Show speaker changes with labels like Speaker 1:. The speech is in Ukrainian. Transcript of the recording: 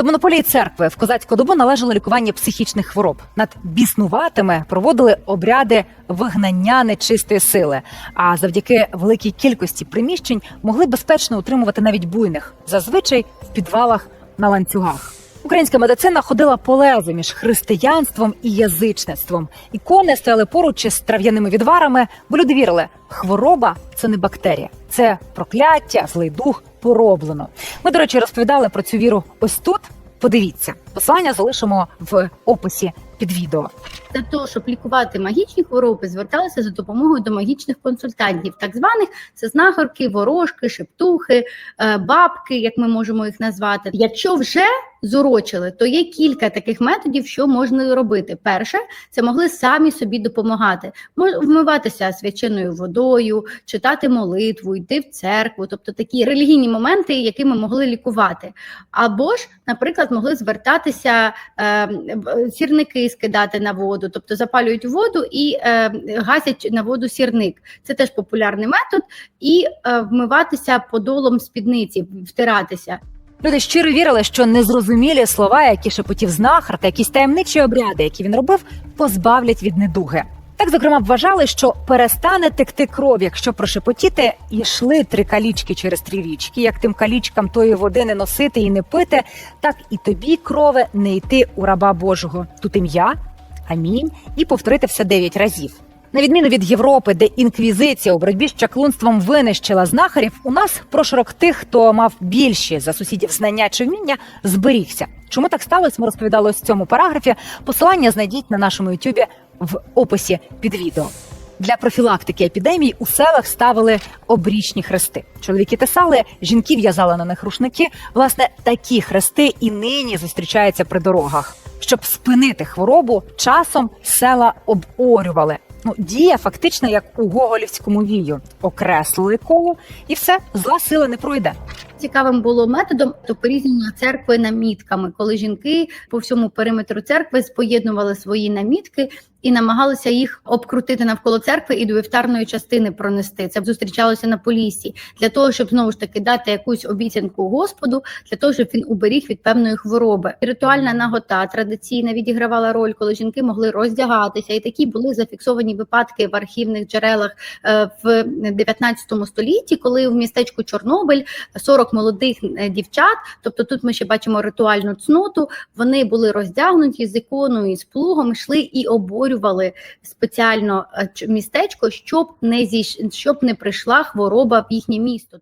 Speaker 1: До монополії церкви в козацьку добу належало лікування психічних хвороб. Над біснуватими проводили обряди вигнання нечистої сили. А завдяки великій кількості приміщень могли безпечно утримувати навіть буйних, зазвичай в підвалах на ланцюгах. Українська медицина ходила по лезу між християнством і язичництвом. Ікони стояли поруч із трав'яними відварами, бо люди вірили, хвороба це не бактерія, це прокляття, злий дух пороблено. Ми, до речі, розповідали про цю віру ось тут. Подивіться, посилання залишимо в описі під відео.
Speaker 2: Для того, щоб лікувати магічні хвороби, зверталися за допомогою до магічних консультантів, так званих це знахарки, ворожки, шептухи, е, бабки, як ми можемо їх назвати. Якщо вже зурочили, то є кілька таких методів, що можна робити. Перше, це могли самі собі допомагати, вмиватися свяченою водою, читати молитву, йти в церкву, тобто такі релігійні моменти, якими могли лікувати. Або ж, наприклад, могли звертатися е, сірники скидати на воду, тобто запалюють воду і е, гасять на воду сірник. Це теж популярний метод, і е, вмиватися подолом спідниці, втиратися.
Speaker 1: Люди щиро вірили, що незрозумілі слова, які шепотів знахар та якісь таємничі обряди, які він робив, позбавлять від недуги. Так, зокрема, вважали, що перестане текти кров, якщо прошепотіти, і йшли три калічки через три річки. Як тим калічкам тої води не носити і не пити, так і тобі, крове, не йти у раба Божого. Тут ім'я, амінь, і повторити все дев'ять разів. На відміну від Європи, де інквізиція у боротьбі з чаклунством винищила знахарів, у нас прошарок тих, хто мав більші за сусідів знання чи вміння, зберігся. Чому так сталося? Ми розповідали ось в цьому параграфі. Посилання знайдіть на нашому ютюбі в описі під відео. Для профілактики епідемій у селах ставили обрічні хрести. Чоловіки тесали, жінки в'язали на них рушники. Власне, такі хрести і нині зустрічаються при дорогах. Щоб спинити хворобу, часом села оборювали. Ну, дія фактично як у гоголівському вію. Окреслили коло, і все, зла сила не пройде.
Speaker 2: Цікавим було методом то порізнення церкви намітками, коли жінки по всьому периметру церкви споєднували свої намітки і намагалися їх обкрутити навколо церкви і до вівтарної частини пронести. Це зустрічалося на полісі для того, щоб знову ж таки дати якусь обіцянку Господу, для того, щоб він уберіг від певної хвороби. І Ритуальна нагота традиційна відігравала роль, коли жінки могли роздягатися, і такі були зафіксовані випадки в архівних джерелах е, в 19 столітті, коли в містечку Чорнобиль 40 молодих е, дівчат, тобто тут ми ще бачимо ритуальну цноту. Вони були роздягнуті з іконою і з плугом, йшли і оборювали спеціально е, містечко, щоб не зійш... щоб не прийшла хвороба в їхнє місто.